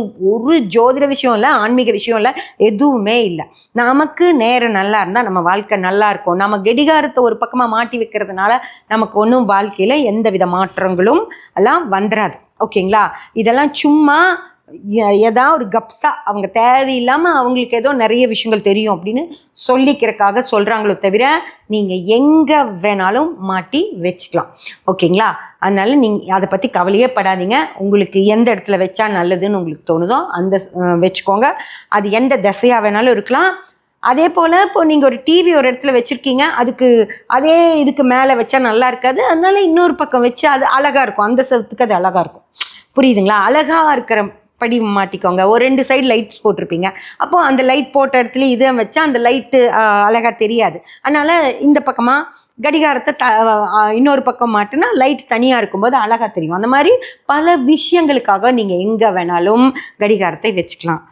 ஒரு ஒரு ஜோதிட விஷயம் இல்லை ஆன்மீக விஷயம் இல்லை எதுவுமே இல்லை. நமக்கு நேரம் நல்லா இருந்தால் நம்ம வாழ்க்கை நல்லா இருக்கும். நம்ம கெடிகாரத்தை ஒரு பக்கமாக மாட்டி வைக்கிறதுனால நமக்கு ஒன்றும் வாழ்க்கையில் எந்த வித மாற்றங்களும் எல்லாம் வந்துடாது ஓகேங்களா? இதெல்லாம் சும்மா எ- ஏதாவது ஒரு கப்ஸா அவங்க தேவையில்லாமல் அவங்களுக்கு ஏதோ நிறைய விஷயங்கள் தெரியும் அப்படின்னு சொல்லிக்கிறக்காக சொல்கிறாங்களோ தவிர நீங்கள் எங்கே வேணாலும் மாட்டி வச்சுக்கலாம். ஓகேங்களா? அதனால் நீங்கள் அதை பற்றி கவலையே படாதீங்க. உங்களுக்கு எந்த இடத்துல வச்சா நல்லதுன்னு உங்களுக்கு தோணுதோ அந்த வச்சுக்கோங்க. அது எந்த திசையாக வேணாலும் இருக்கலாம். அதே போல் இப்போ நீங்கள் ஒரு டிவி ஒரு இடத்துல வச்சுருக்கீங்க. அதுக்கு அதே இதுக்கு மேலே வச்சா நல்லா இருக்காது. அதனால இன்னொரு பக்கம் வச்சு அது அழகாக இருக்கும். அந்த செவத்துக்கு அது அழகாக இருக்கும். புரியுதுங்களா? அழகாக இருக்கிற படி மாட்டிக்கோங்க. ஒரு ரெண்டு சைடு லைட்ஸ் போட்டிருப்பீங்க. அப்போது அந்த லைட் போட்ட இடத்துல இதை வச்சா அந்த லைட்டு அழகாக தெரியாது. அதனால் இந்த பக்கமாக கடிகாரத்தை த இன்னொரு பக்கம் மாட்டினா லைட் தனியாக இருக்கும்போது அழகாக தெரியும். அந்த மாதிரி பல விஷயங்களுக்காக நீங்கள் எங்கே வேணாலும் கடிகாரத்தை வச்சுக்கலாம்.